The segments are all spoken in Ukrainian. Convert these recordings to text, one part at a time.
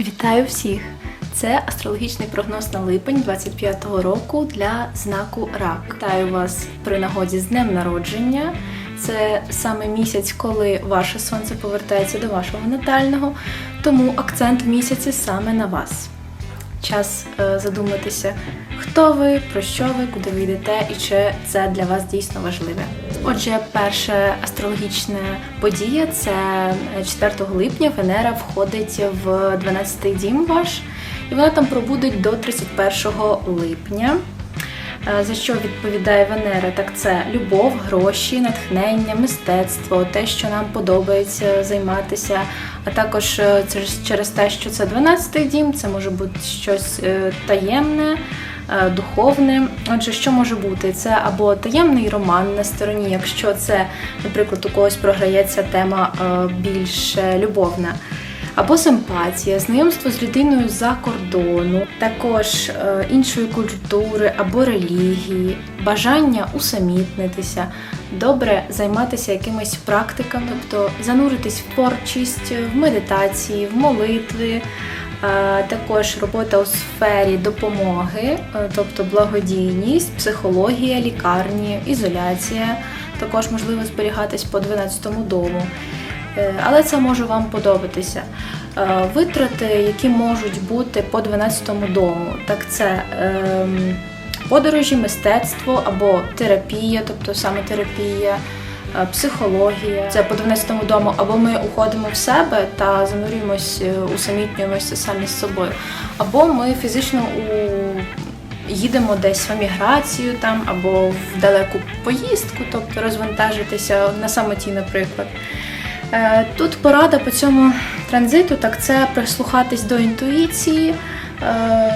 Вітаю всіх! Це астрологічний прогноз на липень 25-го року для знаку Рак. Вітаю вас при нагоді з днем народження. Це саме місяць, коли ваше сонце повертається до вашого натального, тому акцент в місяці саме на вас. Час е, задуматися, хто ви, про що ви, куди ви йдете і чи це для вас дійсно важливе. Отже, перша астрологічна подія це 4 липня Венера входить в 12-й дім ваш, і вона там пробудить до 31 липня. Е, За що відповідає Венера? Так це любов, гроші, натхнення, мистецтво, те, що нам подобається займатися, а також е, через те, що це 12-й дім, це може бути щось е, таємне, е, духовне. Отже, що може бути? Це або таємний роман на стороні, якщо це, наприклад, у когось програється тема е, більш е, любовна або симпатія, знайомство з людиною за кордону, також е, іншої культури або релігії, бажання усамітнитися, добре займатися якимись практиками, тобто зануритись в творчість, в медитації, в молитви. Також робота у сфері допомоги, е, тобто благодійність, психологія, лікарні, ізоляція. Також можливо зберігатись по 12-му дому. Е, Але це може вам подобатися. Е, Витрати, які можуть бути по 12-му дому, так це ем, подорожі, мистецтво або терапія, тобто саме терапія, психологія. Це по 12-му дому, або ми уходимо в себе та занурюємось, е, усамітнюємося самі з собою, або ми фізично у їдемо десь в еміграцію там або в далеку поїздку, тобто розвантажитися на самоті, наприклад. Е, Тут порада по цьому транзиту, так це прислухатись до інтуїції е,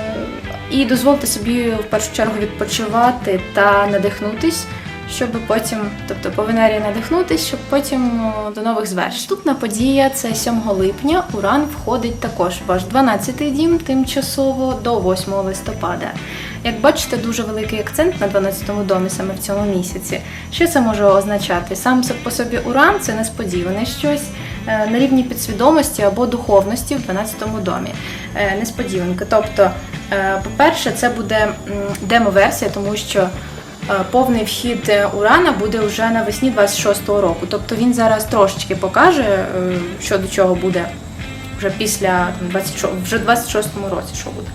і дозволити собі в першу чергу відпочивати та надихнутись, щоб потім, тобто по Венері надихнутись, щоб потім до нових звершень. Наступна подія це 7 липня. Уран входить також в ваш 12-й дім тимчасово до 8 листопада. Як бачите, дуже великий акцент на 12-му домі саме в цьому місяці. Що це може означати? Сам по собі уран це несподіване щось е, на рівні підсвідомості або духовності в 12-му домі. Е, Несподіванка. Тобто, е, по-перше, це буде демо-версія, тому що повний вхід е, урана буде вже навесні 26-го року. Тобто він зараз трошечки покаже, е, що до чого буде вже після 26, вже 26-му році, що буде.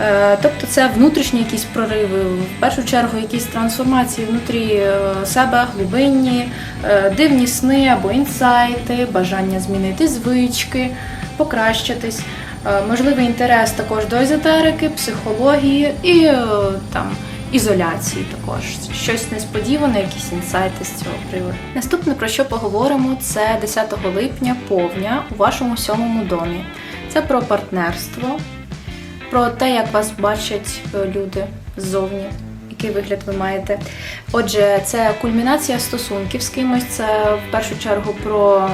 Е, Тобто це внутрішні якісь прориви, в першу чергу якісь трансформації внутрі е, себе, глибинні, е, дивні сни або інсайти, бажання змінити звички, покращитись. Е, Можливий інтерес також до езотерики, психології і е, там ізоляції також. Щось несподіване, якісь інсайти з цього приводу. Наступне про що поговоримо, це 10 липня повня у вашому сьомому домі. Це про партнерство, про те, як вас бачать е, люди ззовні, який вигляд ви маєте. Отже, це кульмінація стосунків з кимось, це в першу чергу про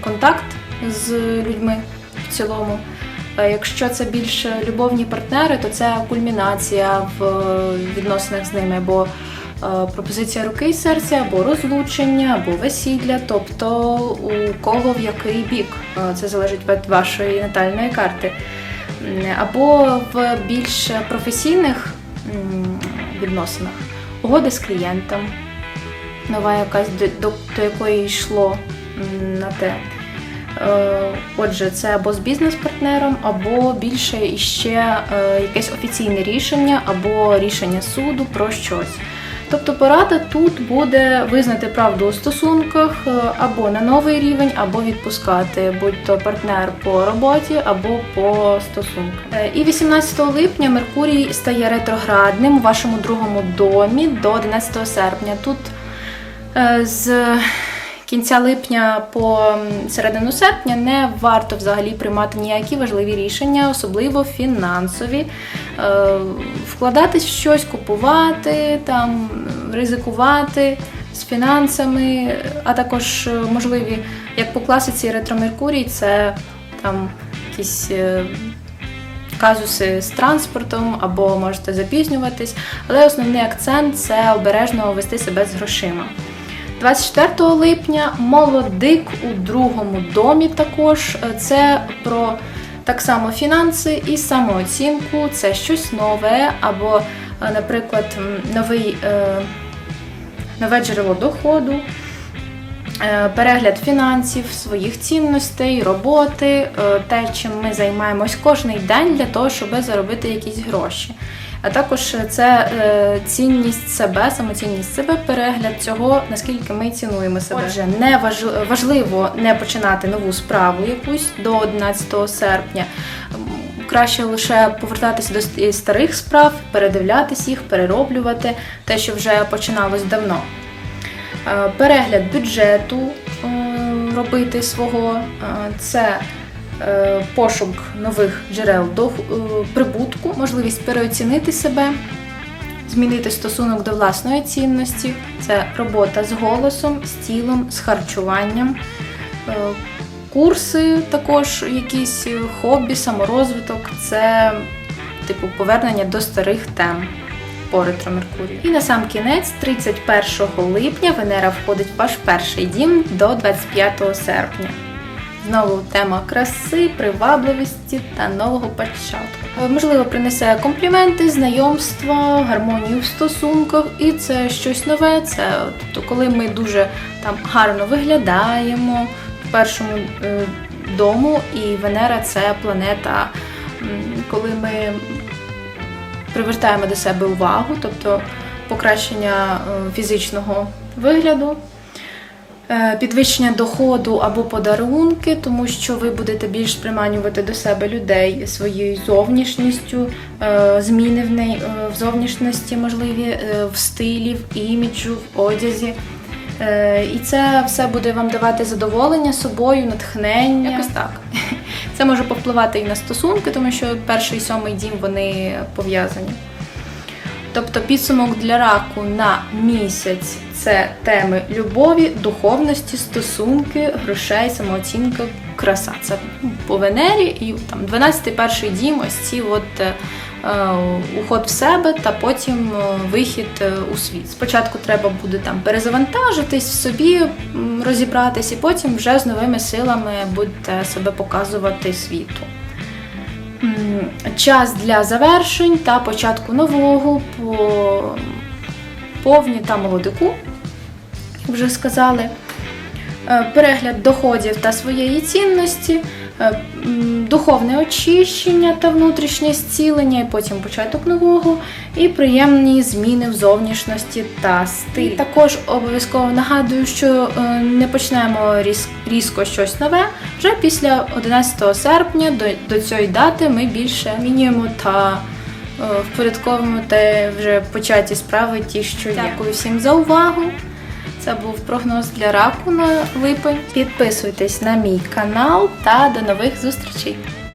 контакт з людьми в цілому. Е, Якщо це більш любовні партнери, то це кульмінація в відносинах з ними, або е, пропозиція руки і серця, або розлучення, або весілля, тобто у кого в який бік. Е, Це залежить від вашої натальної карти. Або в більш професійних відносинах угоди з клієнтом, нова якась до, до якої йшло на те. Е, Отже, це або з бізнес-партнером, або більше іще е, якесь офіційне рішення, або рішення суду про щось. Тобто порада тут буде визнати правду у стосунках е, або на новий рівень, або відпускати, будь то партнер по роботі або по стосунках. І 18 липня Меркурій стає ретроградним у вашому другому домі до 11 серпня. Тут з кінця липня по середину серпня не варто взагалі приймати ніякі важливі рішення, особливо фінансові, Е, вкладатись в щось, купувати, там, ризикувати з фінансами, а також е, можливі, як по класиці ретро-Меркурій, це там якісь. е, Казуси з транспортом або можете запізнюватись, але основний акцент це обережно вести себе з грошима. 24 липня молодик у другому домі також. Це про Так само фінанси і самооцінку це щось нове, або, наприклад, новий, е, нове джерело доходу, е, перегляд фінансів, своїх цінностей, роботи, е, те, чим ми займаємось кожний день для того, щоб заробити якісь гроші. А також це е, цінність себе, самоцінність себе, перегляд цього, наскільки ми цінуємо себе. Отже, не важ- важливо не починати нову справу якусь до 11 серпня. Краще лише повертатися до старих справ, передивлятись їх, перероблювати те, що вже починалось давно. Е, Перегляд бюджету е, робити свого це пошук нових джерел до прибутку, можливість переоцінити себе, змінити стосунок до власної цінності, це робота з голосом, з тілом, з харчуванням. Е, Курси також, якісь е, хобі, саморозвиток це типу повернення до старих тем по ретро-меркурію. І на сам кінець, 31 липня, Венера входить в ваш перший дім до 25 серпня. Знову тема краси, привабливості та нового початку. Е, Можливо, принесе компліменти, знайомства, гармонію в стосунках, і це щось нове. Це тобто, коли ми дуже там гарно виглядаємо в першому е, дому, і Венера це планета, коли ми привертаємо до себе увагу, тобто покращення е, фізичного вигляду, підвищення доходу або подарунки, тому що ви будете більш приманювати до себе людей своєю зовнішністю, е, зміни в неї е, в зовнішності можливі, е, в стилі, в іміджу, в одязі. Е, І це все буде вам давати задоволення собою, натхнення. Якось так. Це може повпливати і на стосунки, тому що перший і сьомий дім вони пов'язані. Тобто підсумок для раку на місяць це теми любові, духовності, стосунки, грошей, самооцінка, краса. Це ну, по Венері і там 12-й перший дім, ось ці от е, е, уход в себе та потім е, вихід у світ. Спочатку треба буде там перезавантажитись в собі, розібратись, і потім вже з новими силами будете себе показувати світу. Час для завершень та початку нового по повні та молодику, як вже сказали. Е, Перегляд доходів та своєї цінності, духовне очищення та внутрішнє зцілення, і потім початок нового, і приємні зміни в зовнішності та стилі. Також обов'язково нагадую, що е, не почнемо різко щось нове. Вже після 11 серпня до, цієї дати ми більше змінюємо та е, впорядковуємо те вже початі справи, ті, що є. Дякую всім за увагу. Це був прогноз для раку на липень. Підписуйтесь на мій канал та до нових зустрічей!